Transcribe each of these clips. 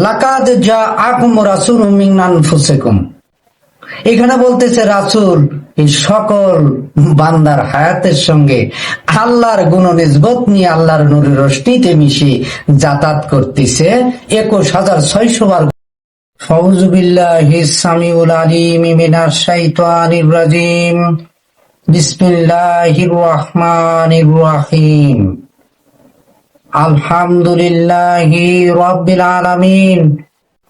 লাকাদ যা আকুম রাসুল মিংনান ফুসেকুম এখানে বলতেছে রাসুল, এই সকল বান্দার হায়াতের সঙ্গে আল্লাহর গুণ নিজবত নিয়ে আল্লাহর নুরের রশ্মিতে মিশে যাতায়াত করতেছে একুশ হাজার ছয়শো বার। বিসমিল্লাহির রহমানির রহিম। আলহামদুলিল্লাহি রব্বিল আলামিন।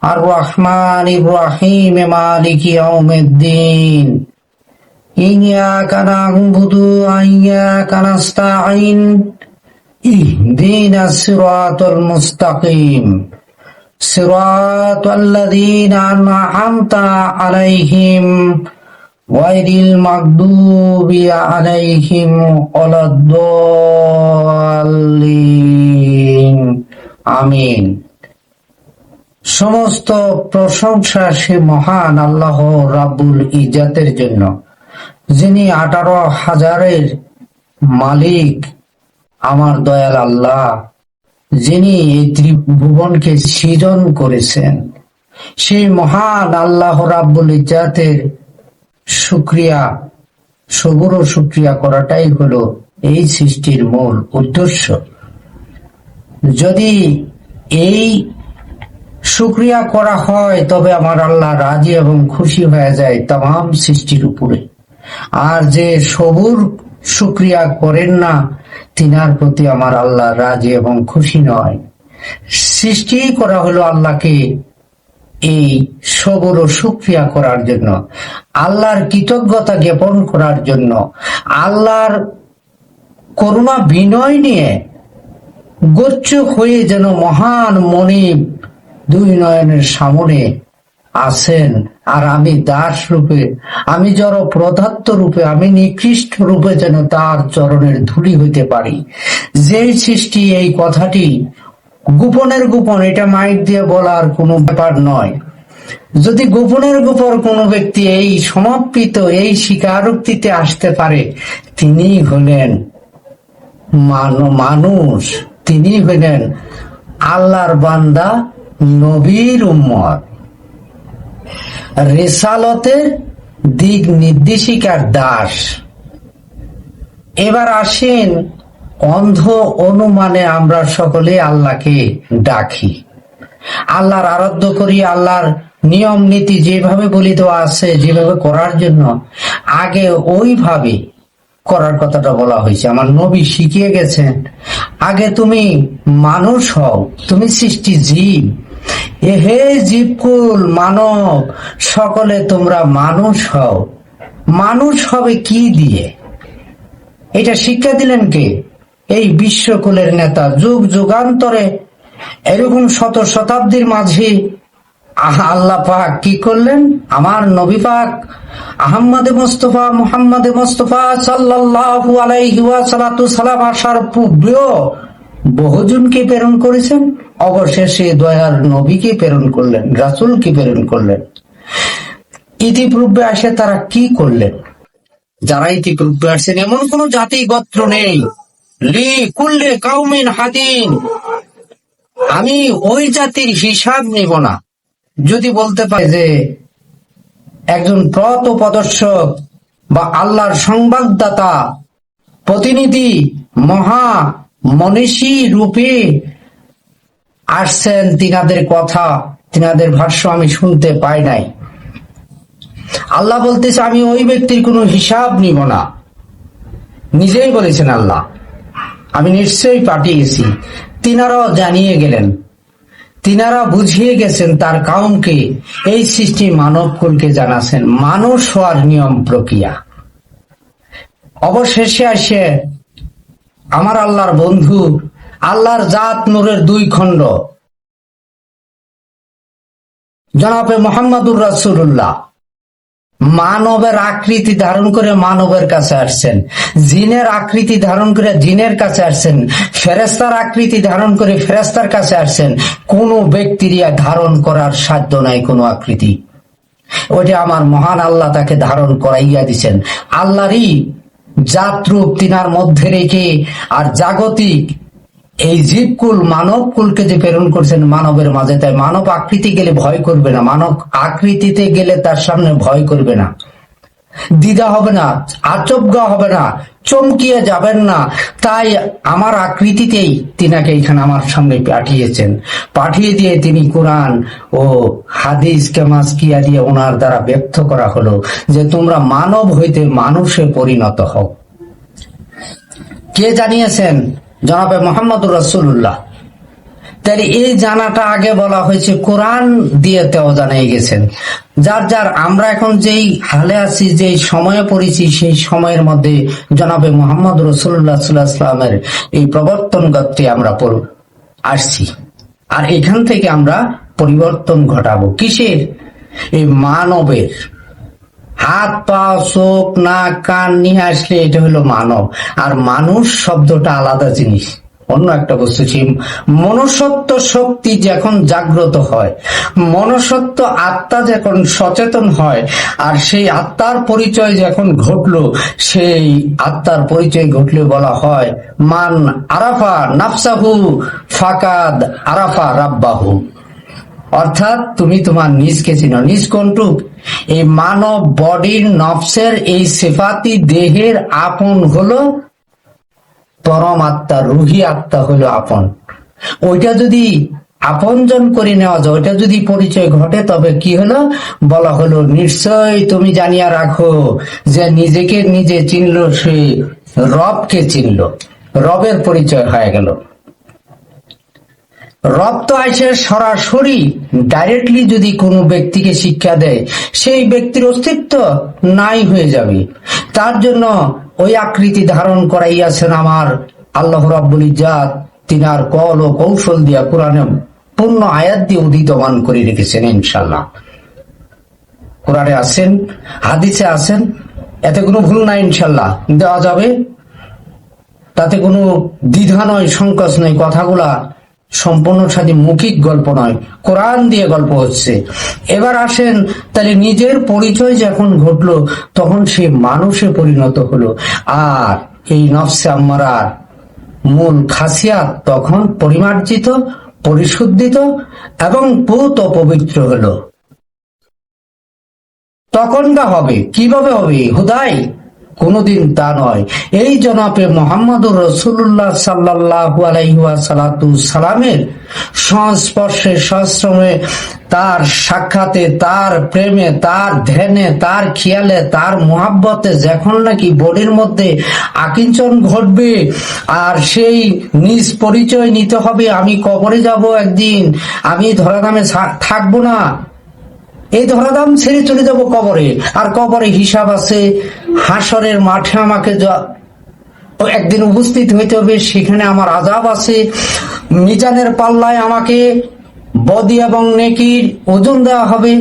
আর রহমান ইব্রাহিম মালিক ইয়াউমিদ্দিন। ইইয়াকা না'বুদু ওয়া ইইয়াকা নাস্তাঈন। ইহদিনাস সিরাতাল মুস্তাকিম। সিরাতাল লাযীনা আন'আমতা আলাইহিম ওয়াইরিল মাগদুবি আলাইহিম ওয়ালাদ-দাল্লিন আমিন। সমস্ত প্রশংসা সে মহান আল্লাহ রাব্বুল ইজাতের জন্য, যিনি আঠারো হাজারের মালিক, আমার দয়াল আল্লাহ, যিনি এই ত্রিভুবনকে সৃজন করেছেন। সেই মহান আল্লাহ রাব্বুল ইজাতের শুক্রিয়া, সবুর শুক্রিয়া করাটাই হলো এই সৃষ্টির মূল উদ্দেশ্য। যদি এই শুক্রিয়া করা হয়, তবে আমার আল্লাহ রাজি এবং খুশি হয়ে যায় তাম সৃষ্টির উপরে। আর যে সবুর শুক্রিয়া করেন না, তিনার প্রতি আমার আল্লাহ রাজি এবং খুশি নয়। সৃষ্টি করা হলো আল্লাহকে এই সবর ও সুক্রিয়া করার জন্য, আল্লাহর কৃতজ্ঞতা জ্ঞাপন করার জন্য, আল্লাহর করুণা বিনয় নিয়ে গোচ্ছ হয়ে যেন মহান মনিব দুই নয়নের সামনে আছেন। আর আমি দাস রূপে, আমি জড় প্রধাত্ত রূপে, আমি নিকৃষ্ট রূপে যেন তার চরণের ধুলি হইতে পারি। যেই সৃষ্টি এই কথাটি গোপনের গোপন, এটা মাইক দিয়ে বলার কোনো ব্যাপার নয়। যদি গোপনের গোপন কোনো ব্যক্তি এই সমাপ্ত এই স্বীকারোক্তিতে আসতে পারে তিনি হলেন মানুষ। তিনি হলেন আল্লাহর বান্দা নবীর উম্মত। রেসালতের দিক নির্দেশিকার দাস। এবার আসেন অন্ধ অনুমানে আমরা সকলে আল্লাহকে ডাকি। আল্লাহর আরাধ্য করি, আল্লাহর নিয়ম নীতি যেভাবে বলিত আছে, যেভাবে করার জন্য আগে ওইভাবে করার কথাটা বলা হয়েছে। আমার নবী শিখিয়ে গেছেন আগে তুমি মানুষ হও, তুমি সৃষ্টি জীব। এ হে জীবকুল মানব, সকলে তোমরা মানুষ হও। মানুষ হবে কি দিয়ে? এটা শিক্ষা দিলেন কে? এই বিশ্বকুলের নেতা যুগ যুগান্তরে এরকম শত শতাব্দীর মাঝে আল্লাহ পাক কি করলেন? আমার নবী পাক আহম্মদে মোস্তফা, মুহাম্মদে মোস্তফা সাল্লাল্লাহু আলাইহি ওয়াসাল্লাতু সালাম আসার পূর্বেও বহুজনকে প্রেরণ করেছেন, অবশেষে দয়ার নবীকে প্রেরণ করলেন, রাসূলকে প্রেরণ করলেন। ইতিপূর্বে আসে তারা কি করলেন? যারা ইতিপূর্বে আসছেন এমন কোন জাতি গোত্র নেই। লি কুল্লে কাউমিন হাদিন আমি ওই জাতির হিসাব নিব না। যদি বলতে পারে যে একজন প্রত প্রদর্শক বা আল্লাহর সংবাদদাতা, প্রতিনিধি, মহা মনীষী রূপে আসছেন, তিনাদের কথা, তিনাদের ভাষ্য আমি শুনতে পাই নাই। আল্লাহ বলতেছে, আমি ওই ব্যক্তির কোনো হিসাব নিব না। নিজেই বলেছেন আল্লাহ, আমি নিশ্চয়ই পাঠিয়েছি। তিনারাও জানিয়ে গেলেন তিনারা বুঝিয়ে গেছেন তার কাউনকে এই সৃষ্টি মানব কুলকে জানাছেন। মানুষ হওয়ার নিয়ম প্রক্রিয়া। অবশেষে আসে আমার আল্লাহর বন্ধু, আল্লাহর জাত নূরের দুই খণ্ড। জনাবে মোহাম্মদুর রাসূলুল্লাহ। মানবের আকৃতি ধারণ করে মানবের কাছে আসছেন। জিনের আকৃতি ধারণ করে জিনের কাছে আসছেন। ফেরেস্তার আকৃতি ধারণ করে ফেরেস্তার কাছে আসছেন। কোন ব্যক্তির ইয়া ধারণ করার সাধ্য নাই কোনো আকৃতি। ওইটা আমার মহান আল্লাহ তাকে ধারণ করাইয়া দিছেন। আল্লাহরই জাতরূপ তিনার মধ্যে রেখে আর জাগতিক এই জীবকুল মানব কুলকে যে প্রেরণ করছেন মানবের মাঝে, তাই মানব আকৃতি গেলে ভয় করবে না। মানব আকৃতিতে গেলে তার সামনে ভয় করবে না। দ্বিধা হবে না, আচমকা হবে না, চমকিয়ে যাবেন না। তাই আমার আকৃতিতেই তিনাকে এখানে আমার সামনে পাঠিয়েছেন। পাঠিয়ে দিয়ে তিনি কোরআন ও হাদিস কেমাসকিয়া দিয়ে ওনার দ্বারা ব্যক্ত করা হলো যে তোমরা মানব হইতে মানুষে পরিণত হও। কে জানিয়েছেন? জনাবে মোহাম্মদুর রসুল্লাহ তাহলে এই জানাটা আগে বলা হয়েছে, কোরআন দিয়ে তেও জানাই গেছেন। যার যার আমরা এখন যেই হালে আছি, যেই সময়ে পড়েছি, সেই সময়ের মধ্যে জনাবে মোহাম্মদ রসুল্লাহ সাল্লাহামের এই প্রবর্তন গতটি আমরা আসছি। আর এখান থেকে আমরা পরিবর্তন ঘটাবো। কিসের? এই মানবের। হাত পা, চোখ, নাক, কান নিয়ে আসলে এটা হলো মানব। আর মানুষ শব্দটা আলাদা জিনিস। অন্য একটা বস্তু সেই মনসত্ব শক্তি যখন জাগ্রত হয় মনসত্ব আত্মা যখন সচেতন হয়, আর সেই আত্মার পরিচয় যখন ঘটলো, সেই আত্মার পরিচয় ঘটলে বলা হয়, মান আরাফা নাফসাহু ফাকাদ আরাফা রাব্বাহু। অর্থাৎ তুমি তোমার নিজকে চিনো, নিজ কোনটুক এই মানব বডির, নফসের এই সেফাতি দেহের আপন হলো পরম আত্মা, রুহি আত্মা হলো আপন। ওইটা যদি আপনজন করে নেওয়া যায়, ওইটা যদি পরিচয় ঘটে, তবে কি হলো? বলা হলো, নিশ্চয় তুমি জানিয়া রাখো যে নিজেকে নিজে চিনল, সে রবকে চিনল। রবের পরিচয় হয়ে গেল। রব তো আসে সরাসরি ডাইরেক্টলি যদি কোনো ব্যক্তিকে শিক্ষা দেয়, সেই ব্যক্তির অস্তিত্ব নাই হয়ে যাবে। তার জন্য ওই আকৃতি ধারণ করাইয়াছেন আমার আল্লাহ রাব্বুল ইজাত তিনার কল ও কৌশল দিয়া কোরআনে পূর্ণ আয়াত দিয়ে উদিতমান করে রেখেছেন ইনশাল্লাহ কোরআনে আছেন, হাদিসে আছেন, এতে কোনো ভুল নাই ইনশাল্লাহ দেওয়া যাবে। তাতে কোনো দ্বিধা নয়, সংকোচ নয়, কথাগুলা সম্পূর্ণ সাথে মৌখিক গল্প নয়, কোরআন দিয়ে গল্প হচ্ছে। এবার আসেন, তাহলে নিজের পরিচয় যখন ঘটলো, তখন সে মানুষে পরিণত হলো। আর এই নফসে আম্মারার মূল খাসিয়াত তখন পরিমার্জিত, পরিশুদ্ধিত এবং পুত পবিত্র হলো। তখনটা হবে, কীভাবে হবে? হুদাই? কোনদিন তা নয়। এই জনাবে মোহাম্মদুর রসুল্লাহ সাল্লাহু আলাইহাসালাতু সালামের সংস্পর্শে, সশ্রমে, তার সাক্ষাতে, তার প্রেমে, তার ধ্যানে, তার খেয়ালে, তার মোহাব্বতে, যখন নাকি বডির মধ্যে আকিঞ্চন ঘটবে, আর সেই নিজ পরিচয় নিতে হবে, আমি কবরে যাব একদিন, আমি ধরাধামে থাকব না। এই ধরাধাম ছেড়ে চলে যাব কবরে। আর কবরে হিসাব আছে, হাসরের মাঠে আমাকে একদিন উপস্থিত হইতে হবে, সেখানে আমার আজাব আছে। মিজানের পাল্লায় আমাকে বদি এবং নেকির ওজন দেওয়া হবে।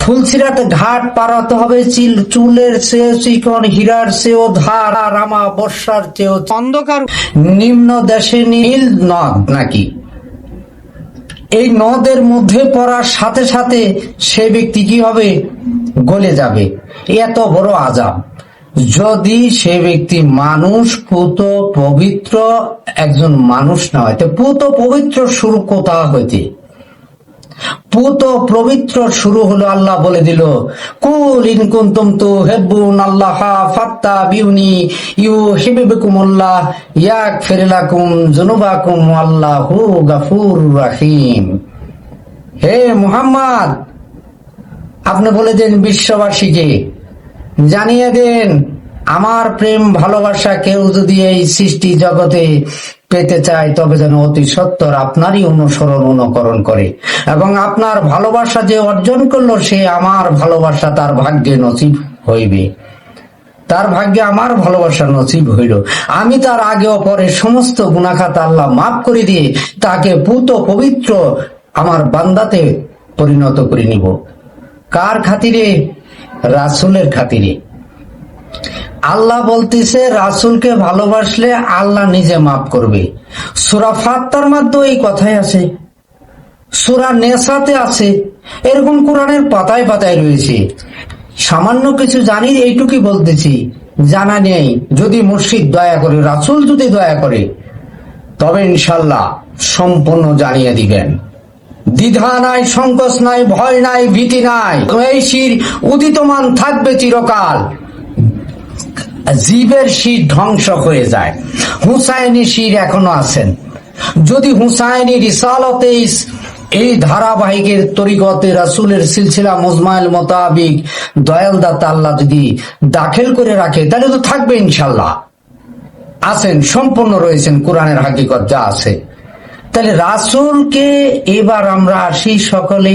ফুলসিরাতে ঘাট পারাতে হবে, চিল চুলের চেয়ে চিকন, হীরার চেয়েও ধার রামা বর্ষার চেয়েও অন্ধকার নিম্ন দেশে নীল নদ নাকি? এই নদের মধ্যে পড়ার সাথে সাথে সে ব্যক্তি কি হবে? গলে যাবে। এত বড় আজাব। যদি সে ব্যক্তি মানুষ, পুত, পবিত্র একজন মানুষ না হয়, তো পুত, পবিত্র শুরু কোথা হইতে? পুত পবিত্র শুরু হলো আল্লাহ বলে দিল। কুল ইন তু আল্লাহ ফাত্তা বিউনি ইউ লাকুম যুনুবাকুম আল্লাহু গাফুর রাহিম। হে মুহাম্মদ, আপনি বলে দেন বিশ্ববাসীকে, জানিয়ে দেন, আমার প্রেম ভালোবাসা কেউ যদি এই সৃষ্টি জগতে পেতে চায়, তবে যেন অতি সত্তর আপনারই অনুসরণ অনুকরণ করে। এবং আপনার ভালোবাসা যে অর্জন করল, সে আমার ভালোবাসা তার ভাগ্যে নসিব হইবে। তার ভাগ্যে আমার ভালোবাসা নসিব হইল। আমি তার আগে অপরের সমস্ত গুণাখাত আল্লাহ মাফ করে দিয়ে তাকে পুত পবিত্র আমার বান্দাতে পরিণত করে নিব। কার খাতিরে? রাসুলের খাতিরে। আল্লাহ বলতেছে, রাসুলকে ভালোবাসলে আল্লাহ নিজে মাফ করবে। সুরা ফাত্তার মধ্যে এই কথাই আছে। সুরা নেশাতে আছে। এরকম কোরআনের পাতায় পাতায় রয়েছে। সামান্য কিছু জানি, এইটুকুই বলতেছি। জানা নেই। যদি মুর্শিদ দয়া করে, রাসুল যদি দয়া করে, তবে ইনশাল্লাহ সম্পূর্ণ জানিয়ে দিবেন। দ্বিধা নাই, সংকোচ নাই, ভয় নাই, ভীতি নাই। এই শির উদিতমান থাকবে চিরকাল। জীবের শির ধ্বংস হয়ে যায়। হুসাইনি শির এখনও আছেন। যদি হুসাইনি রিসালতে এই ধারাবাহিকের তরিকতে রাসুলের সিলসিলা মুজমাইল মোতাবিক দয়াল দাতা আল্লাহ যদি দাখিল করে রাখে, তাহলে তো থাকবে ইনশাল্লাহ আছেন, সম্পূর্ণ রয়েছেন, কোরআনের হাকিকত যা আছে। তাহলে রাসুলকে এবার আমরা আসি সকলে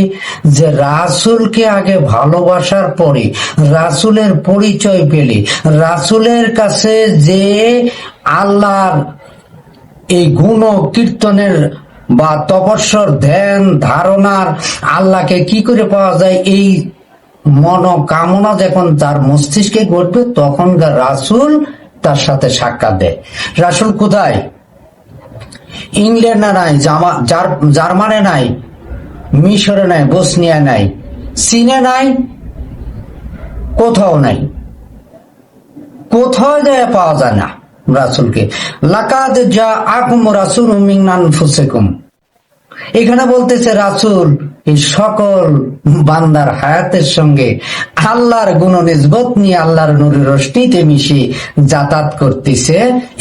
যে রাসুলকে আগে ভালোবাসার পরে, রাসুলের পরিচয় পেলে, রাসুলের কাছে যে আল্লাহর এই গুণ কীর্তনের বা তপস্বর ধ্যান ধারণার আল্লাহকে কি করে পাওয়া যায়, এই মনোকামনা যখন তার মস্তিষ্কে ঘটবে, তখনকার রাসুল তার সাথে সাক্ষাৎ দেয়। রাসুল কোথায়? ইংল্যান্ডে নাই জার্মানে নাই, মিশরে নাই বসনিয়া নাই, চীনে নাই, কোথাও নাই। কোথাও যায় পাওয়া যায় না রাসুলকে। লাকাদ যা আকুম রাসুল মিনান ফুসেকুম এখানে বলতেছে রাসুল, এই সকল বান্দার হায়াতের সঙ্গে আল্লাহর গুণ নিজবত নিয়ে আল্লাহর নুরের রশ্মিতে মিশে যাতায়াত করতেছে,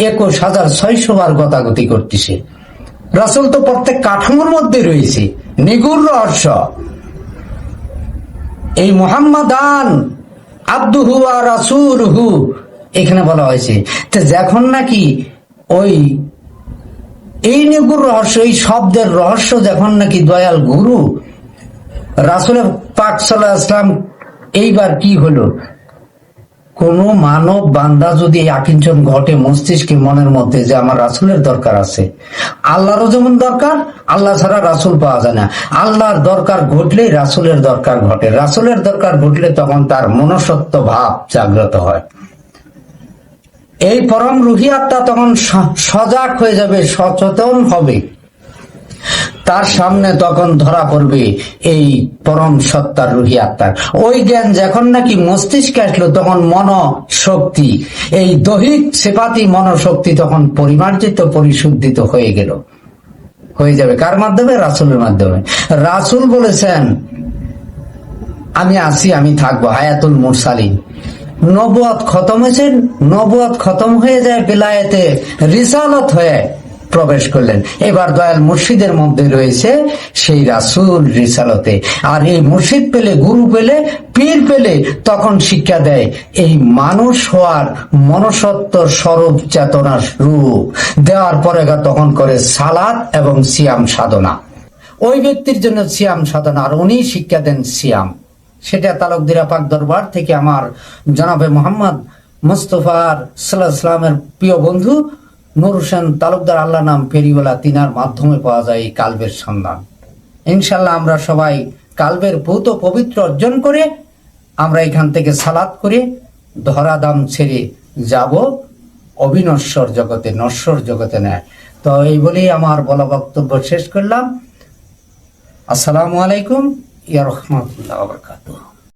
একুশ হাজার ছয়শো বার গতাগতি করতেছে। রাসুল তো প্রত্যেক কাঠামোর মধ্যে রয়েছে। নিগুর রহস্য এই মোহাম্মদান আব্দুহু আর রাসূলহু, এখানে বলা হয়েছে। তো যখন নাকি ওই এই নিগুর রহস্য, এই শব্দের রহস্য যখন নাকি দয়াল গুরু, রাসুলের পাক সাল্লাহ আসলাম এইবার কি হলো? কোন মানব বান্দা যদি আকিঞ্চন ঘটে মস্তিষ্কে মনের মধ্যে যে আমার রাসুলের দরকার আছে, আল্লাহরও যেমন দরকার, আল্লাহ ছাড়া রাসুল পাওয়া যায় না। আল্লাহর দরকার ঘটলেই রাসুলের দরকার ঘটে। রাসুলের দরকার ঘটলে তখন তার মনসত্ব ভাব জাগ্রত হয়। এই পরম রুহি আত্মা তখন সজাগ হয়ে যাবে, সচেতন হবে। তার সামনে তখন ধরা পড়বে এই পরম সত্তার রুহি আত্মার। ওই জ্ঞান যখন নাকি মস্তিষ্কে আসলো, তখন মন শক্তি এই দৈহিক সেপাতি মনশক্তি তখন পরিমার্জিত, পরিশুদ্ধিত হয়ে গেল। হয়ে যাবে কার মাধ্যমে? রাসুলের মাধ্যমে। রাসুল বলেছেন, আমি আসি, আমি থাকব, হায়াতুল মুরসালিন। নবুয়াত খতম হয়েছে, নবুয়াত খতম হয়ে যায়, বেলায়েতে রিসালত হয়ে প্রবেশ করলেন। এবার দয়াল মুর্শিদের মধ্যে রয়েছে সেই রাসুল রিসালতে। আর এই মুর্শিদ পেলে, গুরু পেলে, পীর পেলে তখন শিক্ষা দেয়, এই মানুষ হওয়ার মনসত্ব স্বরূপ চেতনা রূপ। দেওয়ার পরে তখন করে সালাত এবং সিয়াম সাধনা। ওই ব্যক্তির জন্য সিয়াম সাধনা, আর উনি শিক্ষা দেন সিয়াম। সেটা তালুকদিরা পাক দরবার থেকে আমার জনাবে মোহাম্মদ মুস্তফার সাল্লাহ প্রিয় বন্ধু নুর হোসেন তালুকদার আল্লাহ নাম ফেরিওয়ালা তিনার মাধ্যমে পাওয়া যায় এই কালবের সন্ধান। ইনশাল্লাহ আমরা সবাই কালবের ভূত পবিত্র অর্জন করে আমরা এখান থেকে সালাত করে ধরাদাম ছেড়ে যাব, অবিনশ্বর জগতে, নশ্বর জগতে নেয়। তো এই বলেই আমার বলা বক্তব্য শেষ করলাম। আসসালামু আলাইকুম, ইয়া রহমতুল্লাহ